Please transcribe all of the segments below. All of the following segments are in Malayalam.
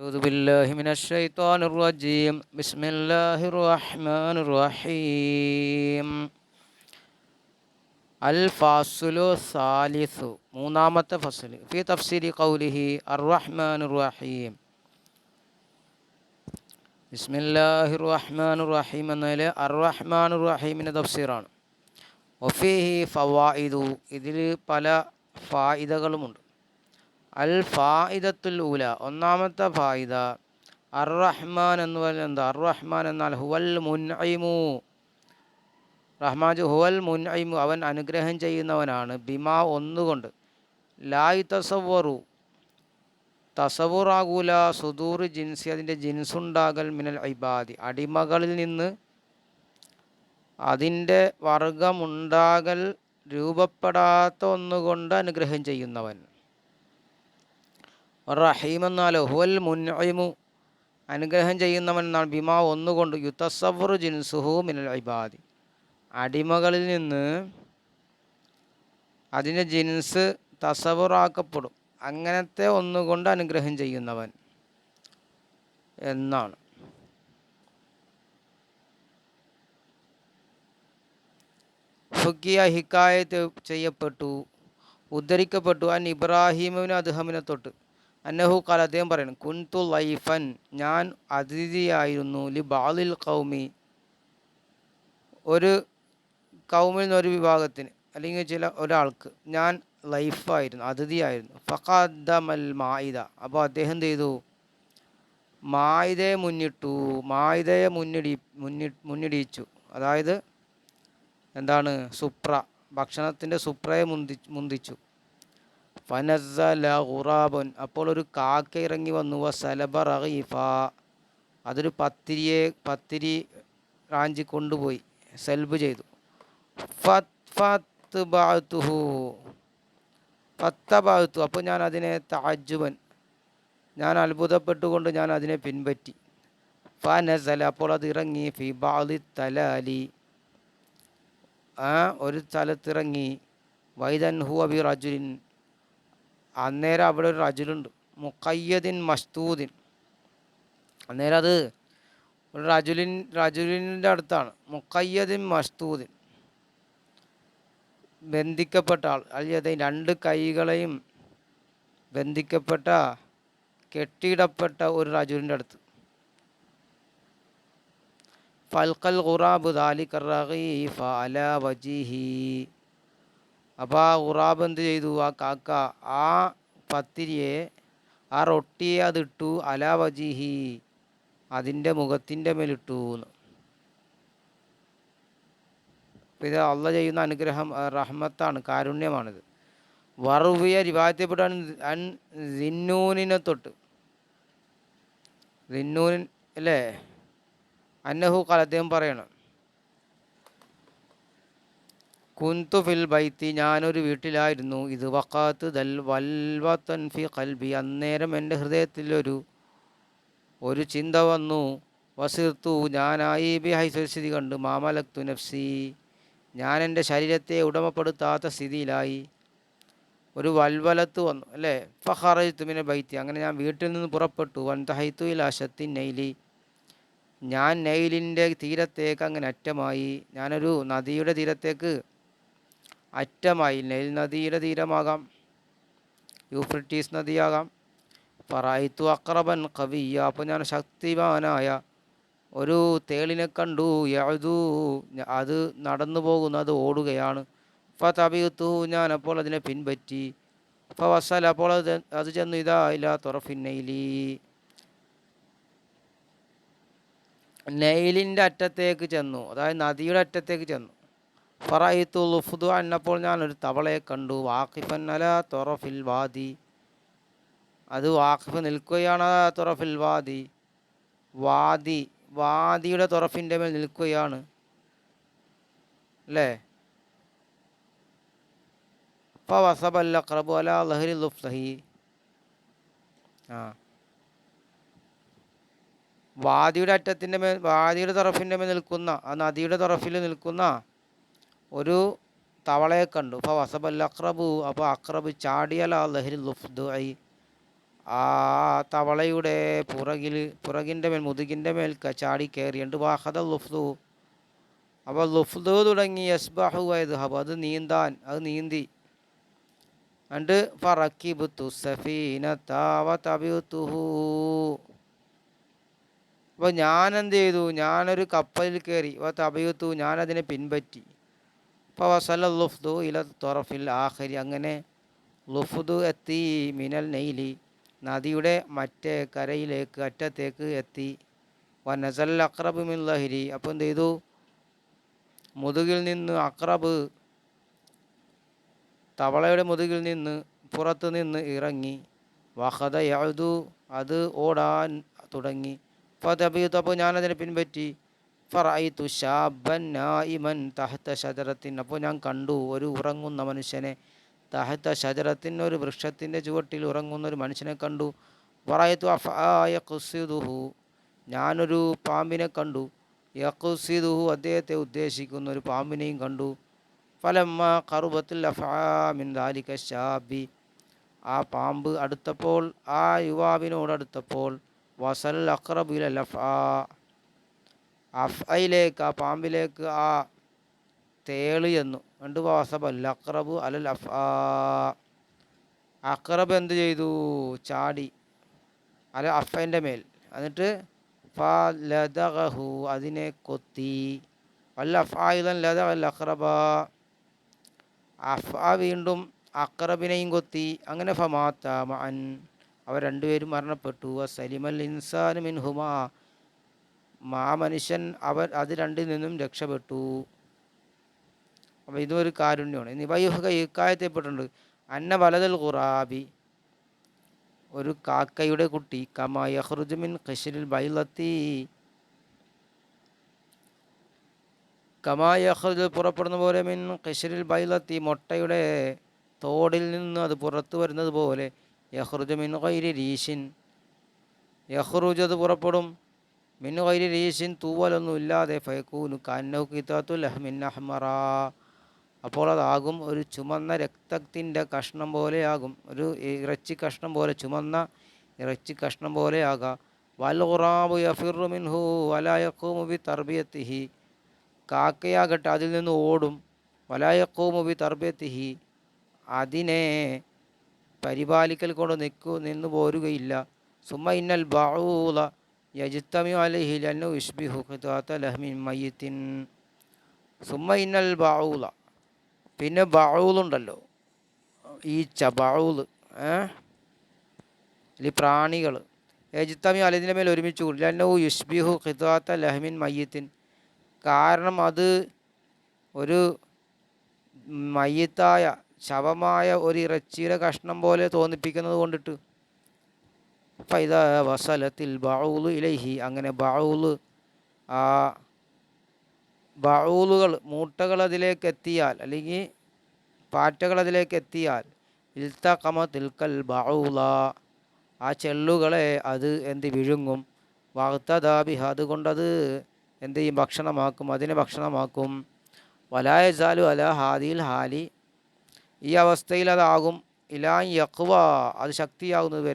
أعوذ بالله من الشيطان الرجيم بسم الله الرحمن الرحيم الفاصل الثالث മൂന്നാമത്തെ ഫസൽ في تفسير قوله الرحمن الرحيم بسم الله الرحمن الرحيم എന്നതിൽ അർറഹ്മാൻ റഹീമിൻ്റെ തഫ്സീറാണ് ഒഫീഹി ഫവായിദു ഇതിൽ പല ഫായിദകളുമുണ്ട് അൽ ഫായിദത്തുൽ ഊല. ഒന്നാമത്തെ ഫായിദ അർ റഹ്മാൻ എന്ന് പറഞ്ഞാൽ എന്താ? അർ റഹ്മാൻ എന്നാൽ ഹുവൽ മുൻഐമു റഹ്മാജ് ഹുവൽ മുൻഐമു അവൻ അനുഗ്രഹം ചെയ്യുന്നവനാണ്. ബിമാ ഒന്നുകൊണ്ട്. ലായ് തസവറു തസവുറാകൂല സുദൂർ ജിൻസി. അതിന്റെ ജിൻസുണ്ടാകൽ മിനൽ ഇബാദി. അടിമകളിൽ നിന്ന് അതിന്റെ വർഗമുണ്ടാകൽ രൂപപ്പെടാത്ത ഒന്നുകൊണ്ട് അനുഗ്രഹം ചെയ്യുന്നവൻ. റഹീം എന്നാലോ ഹുവൽ മുൻഇമു അനുഗ്രഹം ചെയ്യുന്നവൻ എന്നാണ് ബിമാ ഒന്നുകൊണ്ട് യുത്തസവറു ജിൻസുഹു മിനൽ ഇബാദി. അടിമകളിൽ നിന്ന് അതിന്റെ ജിൻസ് തസവറാക്കപ്പെടും അങ്ങനത്തെ ഒന്നുകൊണ്ട് അനുഗ്രഹം ചെയ്യുന്നവൻ എന്നാണ്. ഫുക്കിയ ഹിക്കായത്ത് ചെയ്യപ്പെട്ടു ഉദ്ധരിക്കപ്പെട്ടു. അൻ ഇബ്രാഹിമിന് അദ്ദേഹമിനെ തൊട്ട് അന്നഹു കാല അദ്ദേഹം പറയുന്നു കുൻതു ലൈഫൻ ഞാൻ അതിഥിയായിരുന്നു ലി ബാലിൽ കൗമി ഒരു കൗമിൽ നിന്ന് ഒരു വിഭാഗത്തിന് അല്ലെങ്കിൽ ചില ഒരാൾക്ക് ഞാൻ ലൈഫായിരുന്നു അതിഥിയായിരുന്നു. ഫഖാദമൽ മായിദ അപ്പോൾ അദ്ദേഹം എന്ത് ചെയ്തു? മായിദയെ മുന്നിട്ടു മായിദയെ മുന്നിടി മുന്നി മുന്നിടിയിച്ചു. അതായത് എന്താണ്? സുപ്ര ഭക്ഷണത്തിന്റെ സുപ്രയെ മുന്തി മുന്തിച്ചു. ഫനസല അപ്പോൾ ഒരു കാക്ക ഇറങ്ങി വന്നു. വസലബ റഹീഫ അതൊരു പത്തിരിയെ പത്തിരി റാഞ്ചി കൊണ്ടുപോയി. സെൽബ് ചെയ്തു. ഫത്ത് ബാത്തുഹു. ഫത്ത ബാത്തു അപ്പോൾ ഞാൻ അതിനെ താജുബൻ ഞാൻ അത്ഭുതപ്പെട്ടുകൊണ്ട് ഞാൻ അതിനെ പിൻപറ്റി. ഫനസല അപ്പോൾ അത് ഇറങ്ങി. ഫി ബാലി തലാലി. ആ ഒരു സ്ഥലത്തിറങ്ങി വൈദൻ ഹു അബി റജുലിൻ. അന്നേരം അവിടെ ഒരു റജുലുണ്ട്. മുക്കയ്യദിൻ മസ്തൂദിൻ. അന്നേരം അത് ഒരു റജുലിൻ റജുലിന്റെ അടുത്താണ്. മുക്കയ്യദിൻ മസ്തൂദിൻ. ബന്ധിക്കപ്പെട്ട ആൾ അല്ലെ രണ്ട് കൈകളെയും ബന്ധിക്കപ്പെട്ട കെട്ടിയിടപ്പെട്ട ഒരു റജുലിന്റെ അടുത്ത്. ഫൽക്കൽ ഖുറാബ് ദാലിക റഗീഫ അല വജിഹി. അപ്പോൾ ആ ഉറാബ് എന്ത് ചെയ്തു? ആ കാക്ക ആ പത്തിരിയെ ആ റൊട്ടിയെ അതിട്ടു അലാ വജിഹി അതിന്റെ മുഖത്തിന്റെ മേലിട്ടു എന്ന്. ഇത് അള്ള ചെയ്യുന്ന അനുഗ്രഹം റഹ്മത്താണ് കാരുണ്യമാണിത്. വറുവിയ റിവായത്തപ്പെട്ടാണ് അൻ സിന്നൂനിനെ തൊട്ട്. സിന്നൂനിൻ അല്ലേ? അന്നഹു കാല പറയണം. കുന്തു ഫിൽ ബൈത്തി ഞാനൊരു വീട്ടിലായിരുന്നു. ഇത് വക്കാത്ത് ദൽ വൽവത്തൻ ഫി കൽബി അന്നേരം എന്റെ ഹൃദയത്തിലൊരു ഒരു ചിന്ത വന്നു. വസിർത്തു ഞാനായി ബി ഹൈസ്വസ്ഥിതി കണ്ടു. മാമലക്തു നഫ്സി. ഞാൻ എന്റെ ശരീരത്തെ ഉടമപ്പെടുത്താത്ത സ്ഥിതിയിലായി. ഒരു വൽവലത്ത് വന്നു. അല്ലേ? ഫഹറത്തുമിനെ ബൈത്തി. അങ്ങനെ ഞാൻ വീട്ടിൽ നിന്ന് പുറപ്പെട്ടു. വൻ തഹൈത്തു ഇലാശത്തിൻ നെയ്ലി. ഞാൻ നെയിലിന്റെ തീരത്തേക്ക് അങ്ങനെ അറ്റമായി. ഞാനൊരു നദിയുടെ തീരത്തേക്ക് അറ്റമായി നൈൽ നദിയുടെ തീരമാകാം യൂഫ്രിറ്റീസ് നദിയാകാം പറയത്തു അക്രബൻ കവിയ അപ്പോൾ ഞാൻ ശക്തിമാനായ ഒരു തേളിനെ കണ്ടു യഴുതു അത് നടന്നു പോകുന്നു അത് ഓടുകയാണ്. അപ്പോൾ തപിയുത്തു ഞാൻ അപ്പോൾ അതിനെ പിൻപറ്റി അപ്പോൾ വസൽ അപ്പോൾ അത് അത് ചെന്നു ഇതാ ഇല്ല നെയിലിന്റെ അറ്റത്തേക്ക് ചെന്നു അതായത് നദിയുടെ അറ്റത്തേക്ക് ചെന്നു. ഫറായിത്തു ലുഫുദു എന്നപ്പോൾ ഞാനൊരു തവളയെ കണ്ടു. വാഖിഫൻ അല തൊറഫിൽ വാദി. അത് വാഖിഫ് നിൽക്കുകയാണ് തൊറഫിൽ വാദി. വാദി വാദിയുടെ തുറഫിന്റെ മേൽ നിൽക്കുകയാണ്. അല്ലേ? അപ്പോൾ വസബല്ല ക്രബു അല ലഹരി ലുഫ്ലഹി ആ. വാദിയുടെ അറ്റത്തിന്റെ മേൽ വാദിയുടെ തറഫിന്റെ മേൽ നിൽക്കുന്ന ആ നദിയുടെ തറഫിൽ നിൽക്കുന്ന ഒരു തവളയെ കണ്ടു. അപ്പോൾ വസബൽ അക്രബു അപ്പോൾ അക്രബ് ചാടിയല ലഹരി ലുഫ്ദുഐ ആ തവളയുടെ പുറകിൽ പുറകിന്റെ മേൽ മുതുകിന്റെ മേൽ ചാടി കയറിയുണ്ട് വാഹദ ലുഫ്ദു. അപ്പോൾ ലുഫ്ദു തുടങ്ങി യസ്ബഹു ഹബ് അത് നീന്താൻ അത് നീന്തി. അണ്ട് ഫറക്കിബുത്തു താവ വതബിതുഹു അപ്പോൾ ഞാൻ എന്ത് ചെയ്തു? ഞാനൊരു കപ്പലിൽ കയറി. വതബിതു ഞാനതിനെ പിൻപറ്റി. അപ്പോൾ വസല ലുഫ്തു ഇല തൊറഫിൽ ആഹരി അങ്ങനെ ലുഫ്ദു എത്തി മിനൽ നെയ്ലി. നദിയുടെ മറ്റേ കരയിലേക്ക് അറ്റത്തേക്ക് എത്തി. വ നസൽ അക്രബ് മിൻ ലഹരി. അപ്പോൾ എന്ത് ചെയ്തു? മുതുകിൽ നിന്ന് അക്രബ് തവളയുടെ മുതുകിൽ നിന്ന് പുറത്ത് നിന്ന് ഇറങ്ങി. വഹദ യഴുതു അത് ഓടാൻ തുടങ്ങി. അപ്പോൾ ഞാനതിനെ പിൻപറ്റി. ഫറൈത്തു ഷാബൻ നായിമൻ തഹത്ത ഷജറത്തിൻ അപ്പോൾ ഞാൻ കണ്ടു ഒരു ഉറങ്ങുന്ന മനുഷ്യനെ തഹത്ത ഷജറത്തിൻ ഒരു വൃക്ഷത്തിന്റെ ചുവട്ടിൽ ഉറങ്ങുന്ന ഒരു മനുഷ്യനെ കണ്ടു. ഫറായിത്തു അഫായ ഖുസിദുഹു ഞാനൊരു പാമ്പിനെ കണ്ടു. യഖുസിദുഹു അദ്ദേഹത്തെ ഉദ്ദേശിക്കുന്ന ഒരു പാമ്പിനെയും കണ്ടു. ഫലമ്മ കറുബത്തിൽ അഫാമിൻ ദാലിക ഷാബി ആ പാമ്പ് അടുത്തപ്പോൾ ആ യുവാവിനോടടുത്തപ്പോൾ വസൽ അക്രബിൽ ലഫ് അഫയിലേക്ക് ആ പാമ്പിലേക്ക് ആ തേൾ എന്നു. രണ്ട് വാസബല്ല അക്രബ് അലൽ അഫ് അക്രബ് എന്ത് ചെയ്തു? ചാടി. അല അഫന്റെ മേൽ. എന്നിട്ട് ഫ ലതഹു അതിനെ കൊത്തി. വല്ല അഫായുധൻ ലത അൽ അക്രബ അഫ വീണ്ടും അക്രബിനെയും കൊത്തി. അങ്ങനെ ഫമാത്ത മഅൻ. അവർ രണ്ടുപേരും മരണപ്പെട്ടു. സലിമൽ ഇൻസാൻ മിൻഹുമാ. മാ മനുഷ്യൻ അവർ അത് രണ്ടിൽ നിന്നും രക്ഷപ്പെട്ടു. അപ്പോൾ ഒരു കാരുണ്യമാണ്. ഇനി വൈഹുക ഇക്കായത്തെപ്പെട്ടുണ്ട് അന്ന വലതൽ ഖുറാബി ഒരു കാക്കയുടെ കുട്ടി കമാ യഹ്റുജുമിൻ ഖഷിരിൽ ബൈലത്തി. കമാ യഹ്റുജ് പുറപ്പെടുന്ന പോലെ മിൻ ഖഷിരിൽ ബൈലത്തി മുട്ടയുടെ തോടിൽ നിന്ന് അത് പുറത്തു വരുന്നത് പോലെ യഹ്റുജുമിൻ കൈരി രീശിൻ. യഹ്റുജ് അത് പുറപ്പെടും. മിൻ കൈരി രീശിൻ തൂവലൊന്നും ഇല്ലാതെ ഫയക്കൂനു കന്നു കിതാത്തു ലഹ്മിൻ അഹ്മറ. അപ്പോൾ അതാകും ഒരു ചുമന്ന രക്തത്തിന്റെ കഷ്ണം പോലെയാകും. ഒരു ഇറച്ചി കഷ്ണം പോലെ ചുമന്ന ഇറച്ചി കഷ്ണം പോലെയാകാം. വൽ ഖുറാബു യഫിറു മിൻഹു വലായക്കൂമു ബി തർബിയത്തിഹി കാക്കയാകട്ടെ അതിൽ നിന്ന് ഓടും. വലായക്കൂമു ബി തർബിയത്തിഹി അതിനെ പരിപാലിക്കൽ കൊണ്ട് നിൽക്കു നിന്ന് പോരുകയില്ല. സുമ ഇന്നൽ ബഊല യജിത്തമി അലഹി ലന്നു ഇഷ്ബി ഖിതാത്ത ലഹ്മിൻ മയ്യത്തിൻ സുമ ഇന്നൽ ബാവൂല പിന്നെ ബാവൂലുണ്ടല്ലോ ഈച്ച ഏ? ഈ പ്രാണികൾ യജിത്തമി അലതിന്റെ മേൽ ഒരുമിച്ച് കൂടി. ലന്നു യുഷ്ബിഹു ഖിതാത്ത ലഹ്മിൻ മയ്യത്തിൻ. കാരണം അത് ഒരു മയ്യത്തായ ശവമായ ഒരു ഇറച്ചിയുടെ കഷ്ണം പോലെ തോന്നിപ്പിക്കുന്നത് കൊണ്ടിട്ട് ഫൈദ വസലത്തിൽ ബൗലു ഇലൈഹി അങ്ങനെ ബൗൽ ആ ബൗലുകൾ മൂട്ടകൾ അതിലേക്ക് എത്തിയാൽ അല്ലെങ്കിൽ പാറ്റകൾ അതിലേക്ക് എത്തിയാൽ ഇൽത്തഖമ തിൽക്കൽ ബൗല ആ ചെള്ളുകളെ അത് എന്ത് വിഴുങ്ങും. വാഗ്തദാബിഹ അതുകൊണ്ടത് എന്ത് ചെയ്യും? ഭക്ഷണമാക്കും അതിനെ ഭക്ഷണമാക്കും. വലായ ജാലു അല ഹാദിയിൽ ഹാലി. ഈ അവസ്ഥയിൽ അതാകും. ഇലാ യക്വ അത് ശക്തിയാകുന്നത്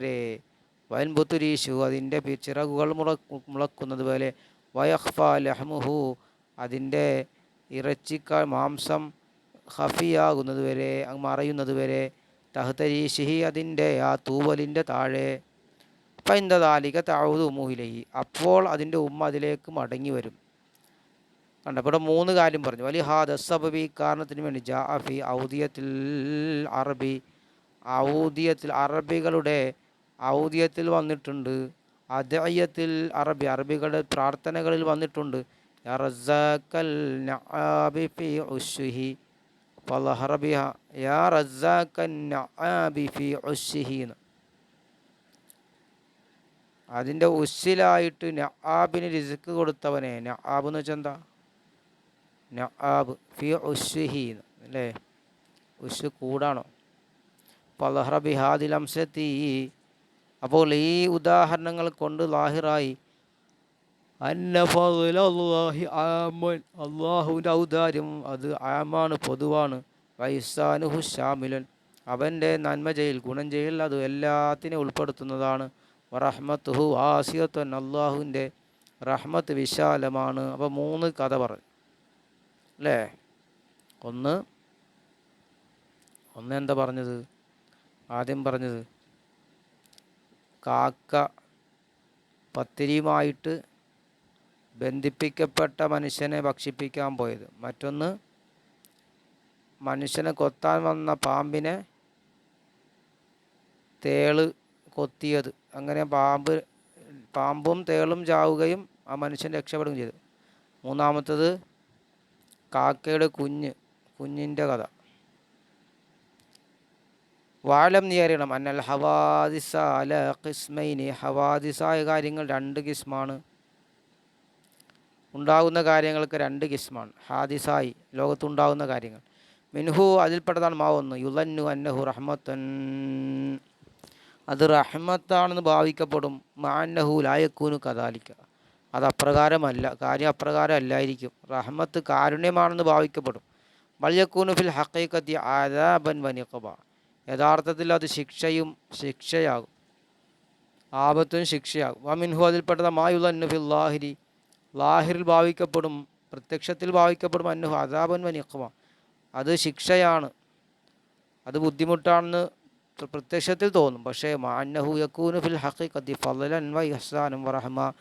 ബുത്തുരീഷു അതിന്റെ ചിറകുകൾ മുള മുളക്കുന്നത് പോലെ വയഹ്ഫ ലഹ്മുഹു അതിന്റെ ഇറച്ചിക്ക മാംസം ഹഫിയാകുന്നത് വരെ മറയുന്നത് വരെ. തഹ്തരീഷിഹി അതിന്റെ ആ തൂവലിന്റെ താഴെ. പൈന്തതാലിക താഴുതു മുഹിലഹി അപ്പോൾ അതിന്റെ ഉമ്മ അതിലേക്ക് മടങ്ങി വരും. കണ്ട? ഇവിടെ മൂന്ന് കാര്യം പറഞ്ഞു. വലിയ ഹാദ സബബി കാരണത്തിന് വേണ്ടി ജാഫി ഔദിയത്തിൽ അറബി. ഔദിയത്തിൽ അറബികളുടെ ഔദിയത്തിൽ വന്നിട്ടുണ്ട്. അദയത്തിൽ അറബി അറബികളുടെ പ്രാർത്ഥനകളിൽ വന്നിട്ടുണ്ട്. അതിന്റെ ഉസ്സിലായിട്ട് നആബിന് റിസ്ക് കൊടുത്തവനെ നആബ് എന്ന് വെച്ചാൽ എന്താ? നആബ് ഫി ഉശ്ശിഹി അല്ലേ? ഉസ് കൂടാണോ? പലഹ്റ ബിഹാദിൽ അംശത്തി അപ്പോൾ ഈ ഉദാഹരണങ്ങൾ കൊണ്ട് ലാഹിറായി അള്ളാഹുവിന്റെ ഔദാര്യം അത് ആമാണ് പൊതുവാണ്. വൈസാനുഹു ഷാമിലൻ അവന്റെ നന്മ ചെയ്യൽ ഗുണം ചെയ്യൽ അത് എല്ലാത്തിനെ ഉൾപ്പെടുത്തുന്നതാണ്. റഹ്മത്തുഹു ആസിയത്തൻ അള്ളാഹുവിന്റെ റഹ്മത്ത് വിശാലമാണ്. അപ്പോൾ മൂന്ന് കഥ പറഞ്ഞു. അല്ലേ? ഒന്ന് ഒന്ന് എന്താ പറഞ്ഞത്? ആദ്യം പറഞ്ഞത് കാക്ക പത്തിരിയുമായിട്ട് ബന്ധിപ്പിക്കപ്പെട്ട മനുഷ്യനെ ഭക്ഷിപ്പിക്കാൻ പോയത്. മറ്റൊന്ന് മനുഷ്യനെ കൊത്താൻ വന്ന പാമ്പിനെ തേൾ കൊത്തിയത്. അങ്ങനെ പാമ്പ് പാമ്പും തേളും ചാവുകയും ആ മനുഷ്യൻ രക്ഷപ്പെടുകയും ചെയ്തു. മൂന്നാമത്തത് കാക്കയുടെ കുഞ്ഞ് കുഞ്ഞിന്റെ കഥ. വാലം നീ അറിയണം. അന്നൽ ഹവാദിസ അല കിസ്മൈനി ഹവാദിസായ കാര്യങ്ങൾ രണ്ട് കിസ്മാണ്. ഉണ്ടാകുന്ന കാര്യങ്ങൾക്ക് രണ്ട് കിസ്മാണ്. ഹാദിസായി ലോകത്തുണ്ടാകുന്ന കാര്യങ്ങൾ. മിൻഹു അതിൽപ്പെട്ടതാണ് മാ ഒന്ന്. യുലന്നു അന്നഹു റഹ്മത്തൻ. അത് റഹ്മത്താണെന്ന് ഭാവിക്കപ്പെടും. മാന്നഹു ലായക്കൂനു കഥാലിക്ക അത് അപ്രകാരമല്ല കാര്യം അപ്രകാരം അല്ലായിരിക്കും റഹ്മത്ത് കാരുണ്യമാണെന്ന് ഭാവിക്കപ്പെടും. മല്യക്കൂനു ഫിൽ ഹക്കൈക്കത്തി ആദാബൻ വനിക്കബ യഥാർത്ഥത്തിൽ അത് ശിക്ഷയും ശിക്ഷയാകും. ആപത്തും ശിക്ഷയാകും. വമിൻഹു അതിൽപ്പെട്ടത് മായുള്ള ഫിൽ ലാഹിരി. ലാഹിറിൽ ഭാവിക്കപ്പെടും പ്രത്യക്ഷത്തിൽ ഭാവിക്കപ്പെടും അന്നുഹു അതാപൻ വനിഖമ അത് ശിക്ഷയാണ്. അത് ബുദ്ധിമുട്ടാണെന്ന് പ്രത്യക്ഷത്തിൽ തോന്നും. പക്ഷേ മാന്നഹു യക്കൂനു ഫിൽ ഹക്കീക്കത്തി ഫലൻ വ ഇഹ്സാനും വറഹമ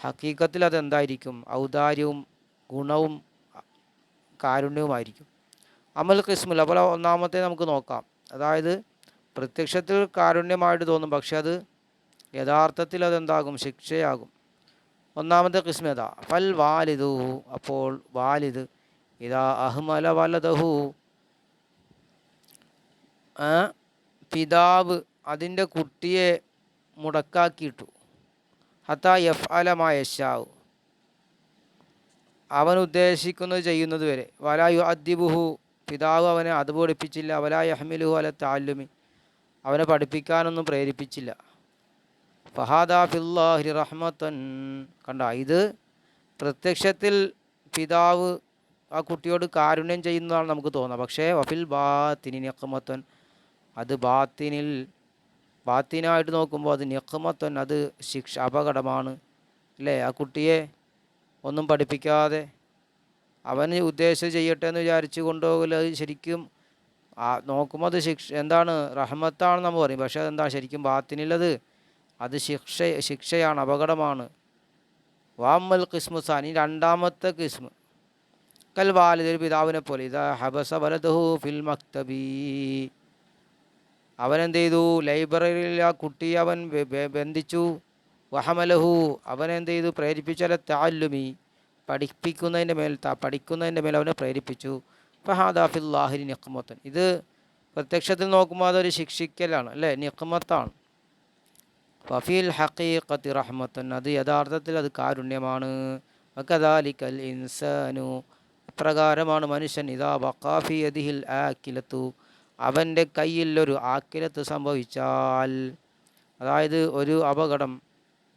ഹക്കീക്കത്തിൽ അതെന്തായിരിക്കും? ഔദാര്യവും ഗുണവും കാരുണ്യവുമായിരിക്കും. അമൽ കിസ്മുൽ അപ്പോൾ ഒന്നാമത്തെ നമുക്ക് നോക്കാം. അതായത് പ്രത്യക്ഷത്തിൽ കാരുണ്യമായിട്ട് തോന്നും പക്ഷെ അത് യഥാർത്ഥത്തിൽ അതെന്താകും? ശിക്ഷയാകും. ഒന്നാമത്തെ കിസ്മത ഫൽ വാലിദു. അപ്പോൾ വാലിദ് ഇതാ അഹ്മല വലതഹു പിതാവ് അതിന്റെ കുട്ടിയെ മുടക്കാക്കിയിട്ടു. ഹത്ത എഫ് അലമായശാവ് അവൻ ഉദ്ദേശിക്കുന്നത് ചെയ്യുന്നത് വരെ. വലായു അദ്ദിബുഹു പിതാവ് അവനെ അത് പഠിപ്പിച്ചില്ല അവലായ അഹ്മിലുഹു അല താല്ലുമി അവനെ പഠിപ്പിക്കാനൊന്നും പ്രേരിപ്പിച്ചില്ല. ഫഹാദാ ഫില്ലാഹി റഹ്മത്തൻ. കണ്ട? ഇത് പ്രത്യക്ഷത്തിൽ പിതാവ് ആ കുട്ടിയോട് കാരുണ്യം ചെയ്യുന്നതാണ് നമുക്ക് തോന്നുക പക്ഷേ വഫിൽ ബാത്തിനി ഞക്കുമത്തൻ അത് ബാത്തിനിൽ ബാത്തിനായിട്ട് നോക്കുമ്പോൾ അത് ഞക്കുമത്തൻ അത് ശിക്ഷ അപകടമാണ്. അല്ലേ? ആ കുട്ടിയെ ഒന്നും പഠിപ്പിക്കാതെ അവന് ഉദ്ദേശം ചെയ്യട്ടെ എന്ന് വിചാരിച്ച് കൊണ്ടുപോകില്ല. അത് ശരിക്കും നോക്കുമ്പോൾ അത് ശിക്ഷ എന്താണ് റഹ്മത്താണെന്ന് നമ്മൾ പറയും. പക്ഷേ അതെന്താ ശരിക്കും ബാത്തിനുള്ളത് അത് ശിക്ഷ ശിക്ഷയാണ് അപകടമാണ്. വാമൽ കിസ്മു ഈ രണ്ടാമത്തെ കിസ്മ്. കൽ വാലിദ് പിതാവിനെ പോലെ ഇതാ ഹബസ വലദഹു ഫിൽ മക്തബി. അവൻ എന്ത് ചെയ്തു ലൈബ്രറിയിൽ ആ കുട്ടിയെ അവൻ ബന്ധിച്ചു. വഹമലഹു അവനെന്ത് ചെയ്തു പ്രേരിപ്പിച്ചാൽ താല്ലുമി. പഠിപ്പിക്കുന്നതിന്റെ മേൽ പഠിക്കുന്നതിന്റെ മേൽ അവനെ പ്രേരിപ്പിച്ചു. ഫഹാദാഫില്ലാഹിരി നിഖ്മത്തൻ. ഇത് പ്രത്യക്ഷത്തിൽ നോക്കുമ്പോൾ അതൊരു ശിക്ഷിക്കലാണ് അല്ലേ? നിഖ്മത്താണ്. വഫീൽ ഹക്കീഖത്തി റഹ്മത്തൻ. അത് യഥാർത്ഥത്തിൽ അത് കാരുണ്യമാണ്. വകദാലിക്കൽ ഇൻസാനു. ഇപ്രകാരമാണ് മനുഷ്യൻ ഇതാ വക്കാഫി യദിഹിൽ ആക്കിലത്തു അവന്റെ കയ്യിൽ ഒരു ആക്കിലത്ത് സംഭവിച്ചാൽ അതായത് ഒരു അപകടം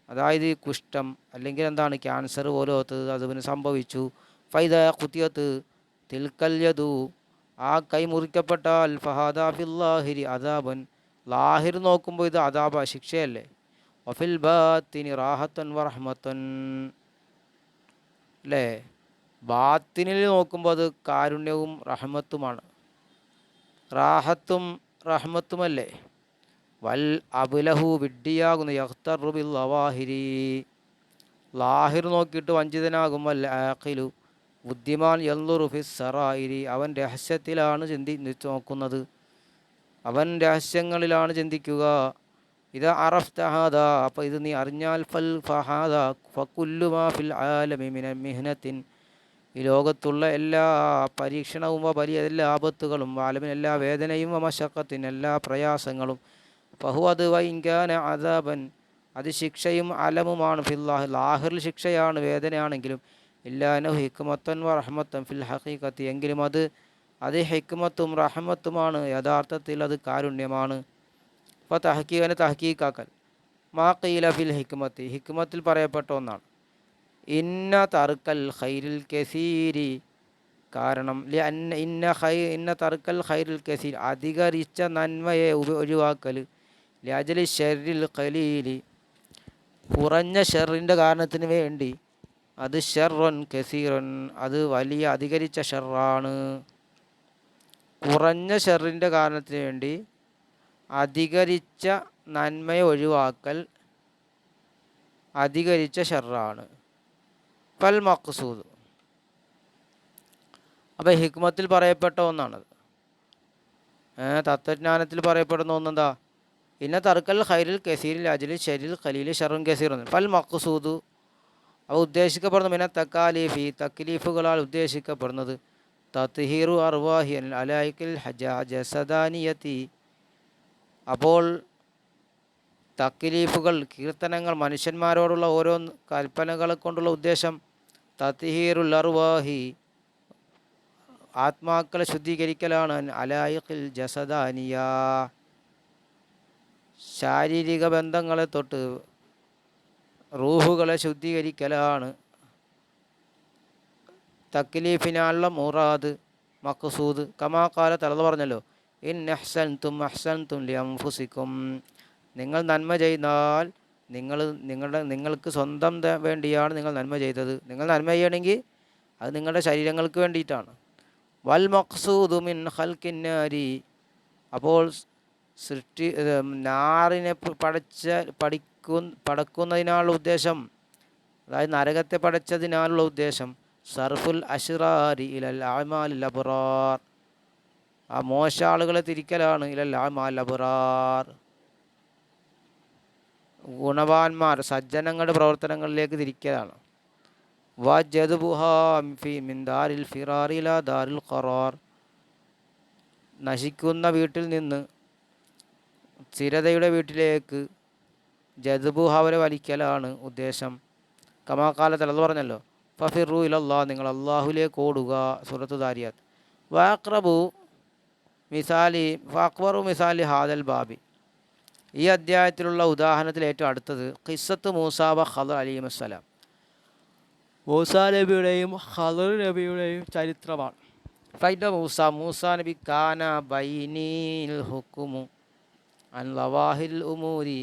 അതായത് ഈ കുഷ്ഠം അല്ലെങ്കിൽ എന്താണ് ക്യാൻസർ പോലത്തെ അതുപോലെ സംഭവിച്ചു. ഫൈദ കുത്തിയത്ത് തിൽക്കല്യതു ആ കൈ മുറിക്കപ്പെട്ട ഫഹാദാഫില്ലാഹിരി അദാബൻ. ലാഹിർ നോക്കുമ്പോൾ ഇത് അദാബ ശിക്ഷയല്ലേ? ഒഫിൽ ബാത്തിനി റാഹത്തൻ വറഹ്മത്തൻ. അല്ലേ ബാത്തിനിൽ നോക്കുമ്പോൾ അത് കാരുണ്യവും റഹ്മത്തുമാണ്. റാഹത്തും റഹ്മത്തുമല്ലേ? വൽ അബുലഹു വിഡ്ഡിയാകുന്നു യഖ്തറുബിൽ ലവാഹിരി ലാഹിർ നോക്കിയിട്ട് വഞ്ചിതനാകും. വൽ ആഖിലു ബുദ്ധിമാൻ യല്ലുറു ഫിസ് സറായിരി അവൻ രഹസ്യത്തിലാണ് ചിന്തി നോക്കുന്നത്. അവൻ രഹസ്യങ്ങളിലാണ് ചിന്തിക്കുക. ഇത് അറഫ്തഹാദ അപ്പോൾ ഇത് നീ അറിഞ്ഞാൽ ഫൽ ഫഹാദ. ഫക്കുല്ലുമാ ഫിൽ ആലമി മിന മിഹ്നത്തിൻ. ഈ ലോകത്തുള്ള എല്ലാ പരീക്ഷണവും വലിയ എല്ലാ ആപത്തുകളും ആലമിന് എല്ലാ വേദനയും മശക്കത്തിന് എല്ലാ പ്രയാസങ്ങളും ഫഹു അത് വൈങ്കാന അദാബൻ. അത് ശിക്ഷയും അലമുമാണ് ഫില്ലാഹ്. ലാഹിറിൽ ശിക്ഷയാണ് വേദനയാണെങ്കിലും ഇല്ലാനു ഹിക്മത്തൻ വ ഫിൽ ഹഖീഖത്തി. എങ്കിലും അത് അത് ഹിക്മത്തും റഹ്മത്തുമാണ്. യഥാർത്ഥത്തിൽ അത് കാരുണ്യമാണ്. അപ്പോൾ തഹക്കീഖനെ തഹക്കീക്കാക്കൽ മാ ഫിൽ ഹിക്മത്തി. ഹിക്മത്തിൽ പറയപ്പെട്ട ഒന്നാണ്. ഇന്ന തറുക്കൽ ഖൈരിൽ കസീരി. കാരണം ഇന്ന ഹൈ ഇന്ന തറുക്കൽ ഖൈറിൽ കസീർ അധികരിച്ച നന്മയെ ഒഴിവാക്കൽ ലജലി ഷെറിൽ ഖലീലി. കുറഞ്ഞ ഷെറിന്റെ കാരണത്തിന് വേണ്ടി അത് ഷെറൊൻ കസീറൻ അത് വലിയ അധികരിച്ച ഷെറാണ്. കുറഞ്ഞ ഷെറിന്റെ കാരണത്തിന് വേണ്ടി അധികരിച്ച നന്മയെ ഒഴിവാക്കൽ അധികരിച്ച ഷെറാണ്. പൽ മക്സൂദ് അപ്പോൾ ഹിക്മത്തിൽ പറയപ്പെട്ട ഒന്നാണത്. തത്വജ്ഞാനത്തിൽ പറയപ്പെടുന്ന ഒന്നെന്താ? ഇന്ന തർക്കൽ ഖൈരിൽ കസീരിൽ അജിലിൽ ഷെരിൽ ഖലീൽ ഷറുൻ കസീർ എന്ന് ഫൽ മക്സൂദു അവ ഉദ്ദേശിക്കപ്പെടുന്ന പിന്നെ തക്കാലീഫി തക്ലീഫുകളാൽ ഉദ്ദേശിക്കപ്പെടുന്നത്. തത്ഹീറു അർവാഹി അലായിക്കിൽ ഹജാജ ജസദാനിയത്തി. അപ്പോൾ തക്ലീഫുകൾ കീർത്തനങ്ങൾ മനുഷ്യന്മാരോടുള്ള ഓരോ കൽപ്പനകളെ കൊണ്ടുള്ള ഉദ്ദേശം തത്ഹീറുൽ അർവാഹി. ആത്മാക്കളെ ശുദ്ധീകരിക്കലാണ്. അലായിഖിൽ ജസദാനിയ. ശാരീരിക ബന്ധങ്ങളെ തൊട്ട് റൂഹുകളെ ശുദ്ധീകരിക്കലാണ്. തക്ലീഫിനാലുള്ള മുറാദ് മക്സൂദ് കമാക്കാല തലത് പറഞ്ഞല്ലോ. ഇൻ അഹ്സൻ തും അഹ്സൻ തും ലിയംഫുസിക്കും നിങ്ങൾ നന്മ ചെയ്താൽ നിങ്ങൾ നിങ്ങളുടെ നിങ്ങൾക്ക് സ്വന്തം വേണ്ടിയാണ് നിങ്ങൾ നന്മ ചെയ്തത്. നിങ്ങൾ നന്മ ചെയ്യണമെങ്കിൽ അത് നിങ്ങളുടെ ശരീരങ്ങൾക്ക് വേണ്ടിയിട്ടാണ്. വൽ മക്സൂദ് മിൻ ഹൽക്കിന്നാരി അപ്പോൾ സൃഷ്ടി നാറിനെ പടച്ച പഠിക്കു പടക്കുന്നതിനാലുള്ള ഉദ്ദേശം അതായത് നരകത്തെ പടച്ചതിനാലുള്ള ഉദ്ദേശം സർഫുൽ അഷ്റാരി ഇലൽ ആമാൽ അബറാർ. ആ മോശ ആളുകളെ തിരിക്കലാണ് ഇലൽ ആമാൽ അബറാർ. ഗുണവാന്മാർ സജ്ജനങ്ങളുടെ പ്രവർത്തനങ്ങളിലേക്ക് തിരിക്കലാണ്. ഫിറാറില ദാരിൽ ഖറാർ. നശിക്കുന്ന വീട്ടിൽ നിന്ന് സ്ഥിരതയുടെ വീട്ടിലേക്ക് ജദ്ബുഹ അവരെ വലിക്കലാണ് ഉദ്ദേശം. കമാക്കാല തലത് പറഞ്ഞല്ലോ. ഫഫിറു ഇലല്ലാ നിങ്ങൾ അള്ളാഹുലേക്ക് ഓടുക സുറത്ത് ദാരിയാത്ത്. വാക്രബു മിസാലി ഫാക്ബറു മിസാലി ഹാദൽ ബാബി. ഈ അധ്യായത്തിലുള്ള ഉദാഹരണത്തിൽ ഏറ്റവും അടുത്തത് ഖിസ്സത്ത് മൂസാബ ഖദർ അലീം അസ്സലാം മൂസ നബിയുടെയും ഖദർ നബിയുടെയും ചരിത്രമാണ്. ഫൈദ മൂസ മൂസ നബി കാന ബൈനീൽ ഹുക്കുമു. അൻ ലവാഹിൽ ഉമൂരി.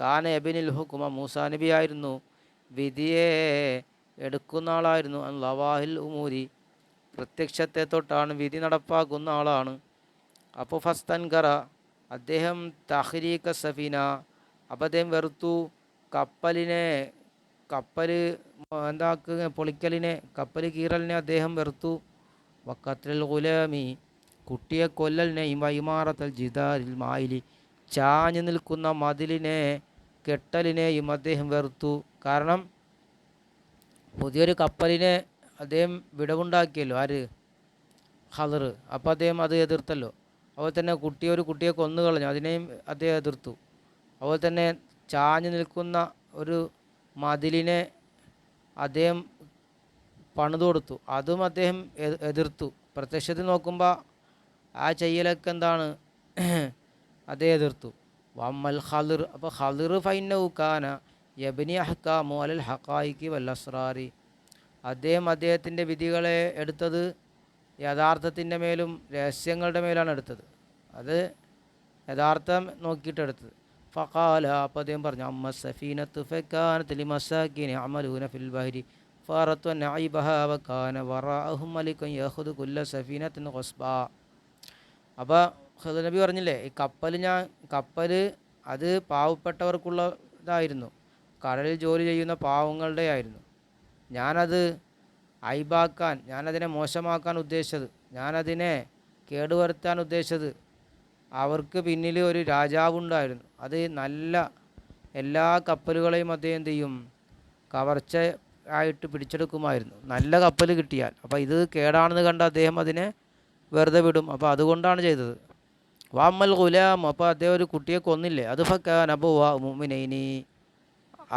കാന എബിനിൽ ഹുക്കുമ മൂസാ നബി ആയിരുന്നു. വിധിയെ എടുക്കുന്ന ആളായിരുന്നു. അൻ ലവാഹിൽ ഉമൂരി. പ്രത്യക്ഷത്തെ തൊട്ടാണ് വിധി നടപ്പാക്കുന്ന ആളാണ്. അപ്പോൾ ഫസ്തൻകറ അദ്ദേഹം തഹ്രീഖ സഫീന. അപ്പോൾ അദ്ദേഹം വെറുത്തു കപ്പലിനെ കപ്പൽ എന്താക്കുക പൊളിക്കലിനെ കപ്പൽ കീറലിനെ അദ്ദേഹം വെറുത്തു. വക്കത്തിൽ ഗുലാമി. കുട്ടിയെ കൊല്ലലിനെ വൈമാറത്തൽ ജിദാരിൽ മായിലി ചാഞ്ഞു നിൽക്കുന്ന മതിലിനെ കെട്ടലിനെയും അദ്ദേഹം വെറുത്തു. കാരണം പുതിയൊരു കപ്പലിനെ അദ്ദേഹം വിടവുണ്ടാക്കിയല്ലോ. ആര്? ഹലർ അപ്പോൾ അദ്ദേഹം അത് എതിർത്തല്ലോ. അതുപോലെ തന്നെ കുട്ടി ഒരു കുട്ടിയെ കൊന്നു കളഞ്ഞു. അതിനെയും അദ്ദേഹം എതിർത്തു. അതുപോലെ തന്നെ ചാഞ്ഞു നിൽക്കുന്ന ഒരു മതിലിനെ അദ്ദേഹം പണിതു കൊടുത്തു. അതും അദ്ദേഹം എതിർത്തു. പ്രത്യക്ഷത്തിൽ നോക്കുമ്പോൾ ആ ചെയ്യലൊക്കെ എന്താണ്? അദ്ദേഹം എതിർത്തു. വമ്മൽ ഹലിർ അപ്പോൾ ഹലിർ ഫൈനൗക്കാന യബിനി അഹ്കാമു അലൽ ഹക്കായിക്ക് വല്ലസ്രാറി അദ്ദേഹം അദ്ദേഹത്തിന്റെ വിധികളെ എടുത്തത് യഥാർത്ഥത്തിന്റെ മേലും രഹസ്യങ്ങളുടെ മേലാണ് എടുത്തത്. അത് യഥാർത്ഥം നോക്കിയിട്ട് എടുത്തത് ഫഖാല അപ്പോൾ അദ്ദേഹം പറഞ്ഞു അമ്മ സഫീനത്ത് ഫക്കാനത്ത് ലിമസാക്കിനി അമലൂന ഫിൽ ബഹരി. ഫറത്ത് നൈബഹ വക്കാന മലിക്കും യഹുദ് കുല്ല സഫീനത്തിന് ഹൊസ്ബ അപ്പോൾ നബി പറഞ്ഞില്ലേ ഈ കപ്പൽ ഞാൻ കപ്പൽ അത് പാവപ്പെട്ടവർക്കുള്ള ഇതായിരുന്നു. കടലിൽ ജോലി ചെയ്യുന്ന പാവങ്ങളുടെ ആയിരുന്നു. ഞാനത് ഐബാക്കാൻ ഞാനതിനെ മോശമാക്കാൻ ഉദ്ദേശിച്ചത് ഞാനതിനെ കേടുവരുത്താൻ ഉദ്ദേശിച്ചത് അവർക്ക് പിന്നിൽ ഒരു രാജാവുണ്ടായിരുന്നു. അത് നല്ല എല്ലാ കപ്പലുകളെയും അദ്ദേഹം എന്ത് ചെയ്യും? കവർച്ച ആയിട്ട് പിടിച്ചെടുക്കുമായിരുന്നു. നല്ല കപ്പൽ കിട്ടിയാൽ. അപ്പോൾ ഇത് കേടാണെന്ന് കണ്ട അദ്ദേഹം അതിനെ വെറുതെ വിടും. അപ്പോൾ അതുകൊണ്ടാണ് ചെയ്തത്. വാമൽ ഗുലാം അപ്പോൾ അദ്ദേഹം ഒരു കുട്ടിയെ കൊന്നില്ലേ? അത് ഫക്കാൻ അബു മുമിനൈനി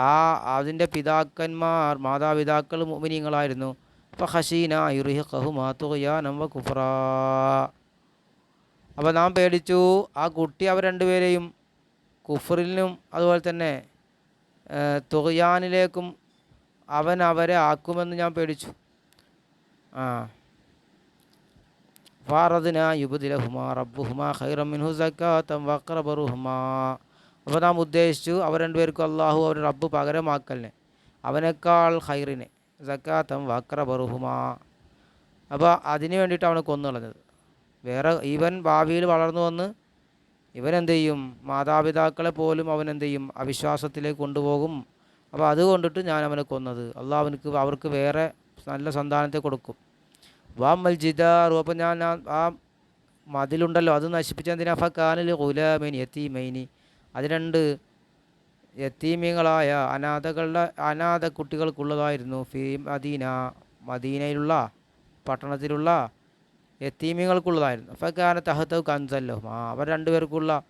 ആ അതിന്റെ പിതാക്കന്മാർ മാതാപിതാക്കൾ മുമിനിങ്ങളായിരുന്നു അപ്പോൾ ഹസീന യുറിഹ കഹു മാത്തുകയാ നമ്മ കുഫ്രാ. അപ്പോൾ നാം പേടിച്ചു ആ കുട്ടി അവർ രണ്ടുപേരെയും കുഫറിലും അതുപോലെ തന്നെ തുകയാനിലേക്കും അവൻ അവരെ ആക്കുമെന്ന് ഞാൻ പേടിച്ചു. ആ. ഫാറദിന യുബുദിലഹുമാ റബ്ബുഹുമാ ഖൈറമിൻഹു സക്കാത്തം വക്രബറുഹുമാ. അപ്പോൾ നാം ഉദ്ദേശിച്ചു അവർ രണ്ടുപേർക്കും അള്ളാഹു അവർ റബ്ബ് പകരമാക്കലിനെ. അവനേക്കാൾ ഖൈറിനെ സക്കാത്തം വക്രബറുഹുമാ. അപ്പോൾ അതിന് വേണ്ടിയിട്ട് അവനെ കൊന്നുകളഞ്ഞത്. വേറെ ഇവൻ ഭാവിയിൽ വളർന്നു വന്ന് ഇവനെന്ത് ചെയ്യും? മാതാപിതാക്കളെ പോലും അവൻ ചെയ്യും? അവിശ്വാസത്തിലേക്ക് കൊണ്ടുപോകും. അപ്പോൾ അതുകൊണ്ടിട്ട് ഞാൻ അവനെ കൊന്നത്. അള്ളാഹ് അവനക്ക് അവർക്ക് വേറെ നല്ല സന്താനത്തെ കൊടുക്കും. വാമൽ ജിദാറു അപ്പോൾ ഞാൻ ആ- മതിലുണ്ടല്ലോ അത് നശിപ്പിച്ച എന്തിനാ ഫക്കാനിൽ ഗുലാമൈനി യത്തീമൈനി. അത് രണ്ട് യത്തീമികളായ അനാഥകളുടെ അനാഥ കുട്ടികൾക്കുള്ളതായിരുന്നു ഫീ മദീന മദീനയിലുള്ള പട്ടണത്തിലുള്ള യത്തീമികൾക്കുള്ളതായിരുന്നു. ഫക്കാന തഹത്ത് കൻസല്ലോ ആ അവർ രണ്ടുപേർക്കുള്ള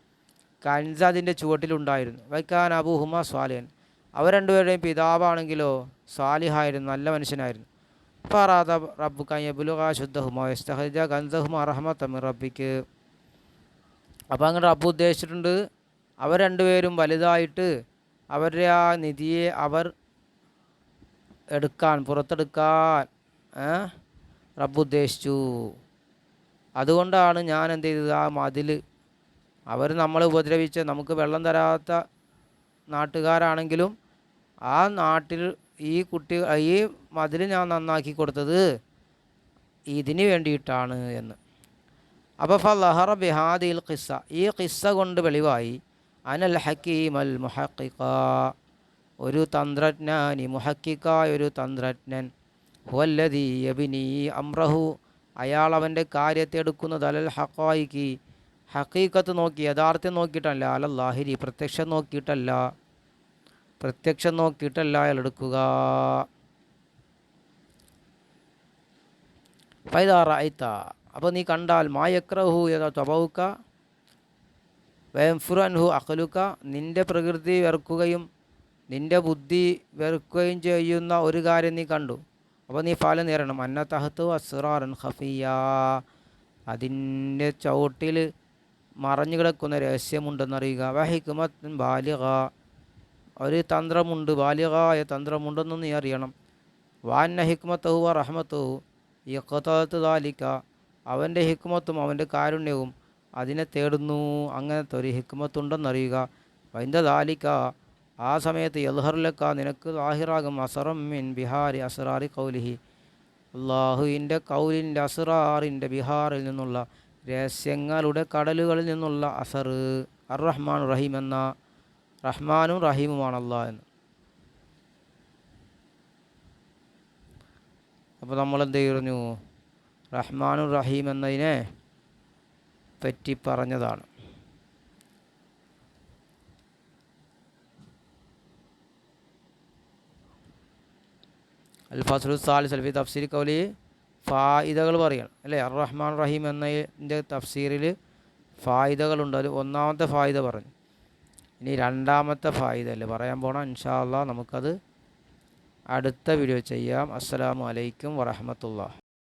കൻസ് അതിന്റെ ചുവട്ടിലുണ്ടായിരുന്നു. വൈക്കാൻ അബൂഹുമ സ്വാലിയൻ അവർ രണ്ടുപേരുടെയും പിതാവാണെങ്കിലോ സ്വാലിഹായിരുന്നു നല്ല മനുഷ്യനായിരുന്നു. ഫറാദ റബ്ബു കയ്യബുലുക ശുദ്ധഹുമോ യസ്തഹജ കൻസഹുമ റഹ്മത്തമി റബ്ബിക്ക് അപ്പോൾ അങ്ങനെ റബ്ബ് ഉദ്ദേശിച്ചിട്ടുണ്ട്. അവർ രണ്ടുപേരും വലുതായിട്ട് അവരുടെ ആ നിധിയെ അവർ എടുക്കാൻ പുറത്തെടുക്കാൻ? റബ്ബ് ഉദ്ദേശിച്ചു. അതുകൊണ്ടാണ് ഞാൻ എന്ത് ചെയ്തത്? ആ മതിൽ അവർ നമ്മളെ ഉപദ്രവിച്ച് നമുക്ക് വെള്ളം തരാത്ത നാട്ടുകാരാണെങ്കിലും ആ നാട്ടിൽ ഈ കുട്ടി ഈ മതിൽ ഞാൻ നന്നാക്കി കൊടുത്തത് ഇതിന് വേണ്ടിയിട്ടാണ് എന്ന്. അപ്പോൾ ഫലഹറ ബിഹാദിൽ ഖിസ്സ. ഈ ഖിസ്സ കൊണ്ട് വെളിവായി അനൽ ഹക്കീം അൽ മുഹക്കിക്ക ഒരു തന്ത്രജ്ഞാനി മുഹക്കിക്കായ ഒരു തന്ത്രജ്ഞൻ. ഹുവല്ലതി യബിനി അമ്രഹു അയാൾ അവന്റെ കാര്യത്തെ എടുക്കുന്നത് അലൽ ഹക്കായിക്ക് ഹക്കീക്കത്ത് നോക്കി യഥാർത്ഥം നോക്കിയിട്ടല്ല അലല്ലാഹിരി പ്രത്യക്ഷം നോക്കിയിട്ടല്ല. പ്രത്യക്ഷം നോക്കിയിട്ടല്ല അയാൾ എടുക്കുക ഐത്ത അപ്പോൾ നീ കണ്ടാൽ മായക്രഹു യഥാ ത്വബൗക്ക വേംഫുറൻഹു അഖലുക്ക നിന്റെ പ്രകൃതി വെറുക്കുകയും നിന്റെ ബുദ്ധി വെറുക്കുകയും ചെയ്യുന്ന ഒരു കാര്യം നീ കണ്ടു. അപ്പോൾ നീ ഫലം നേരണം. അന്ന തഹത്തു അസുറാറൻ ഹഫിയ അതിന്റെ ചവിട്ടിൽ മറഞ്ഞു കിടക്കുന്ന രഹസ്യമുണ്ടെന്നറിയുക. വഹിക്കുമത്തിൻ ബാലിക ഒരു തന്ത്രമുണ്ട് ബാലികായ തന്ത്രമുണ്ടെന്ന് നീ അറിയണം. വാന്ന ഹിക്മത്തഹു വ റഹ്മത്തഹു യക്കത്തത്ത് താലിക്ക അവന്റെ ഹിക്മത്തും അവന്റെ കാരുണ്യവും അതിനെ തേടുന്നു. അങ്ങനത്തെ ഒരു ഹിക്മത്തുണ്ടെന്നറിയുക വൈന്ദ താലിക്ക ആ സമയത്ത് യൽഹറിലക്ക നിനക്ക് ആഹിറാകും അസറം മിൻ ബിഹാരി അസറാറി കൗലിഹി അള്ളാഹുവിന്റെ കൗലിന്റെ അസറാറിന്റെ ബിഹാറിൽ നിന്നുള്ള രഹസ്യങ്ങളുടെ കടലുകളിൽ നിന്നുള്ള അസറ് അർ റഹ്മാൻ റഹീം എന്ന റഹ്മാനും റഹീമുമാണ് അള്ളാഹ് എന്ന്. അപ്പോൾ നമ്മൾ എന്ത് പറഞ്ഞു റഹ്മാനും റഹീം എന്നതിനെ പറ്റി പറഞ്ഞതാണ്. അൽ ഫസലു സാലി സൽഫി തഫ്സീർ കൗലി ഫായിദകൾ പറയണം. അല്ലേ? അർ റഹ്മാൻ റഹീം എന്നതിന്റെ തഫ്സീറിൽ ഫായിദകളുണ്ട്. അതിൽ ഒന്നാമത്തെ ഫായിദ പറഞ്ഞു. ഇനി രണ്ടാമത്തെ ഫായിദ അല്ലേ? പറയാൻ പോണം ഇൻഷാ നമുക്കത് അടുത്ത വീഡിയോ ചെയ്യാം. അസ്സലാമു അലൈക്കും വറഹമത്തുള്ള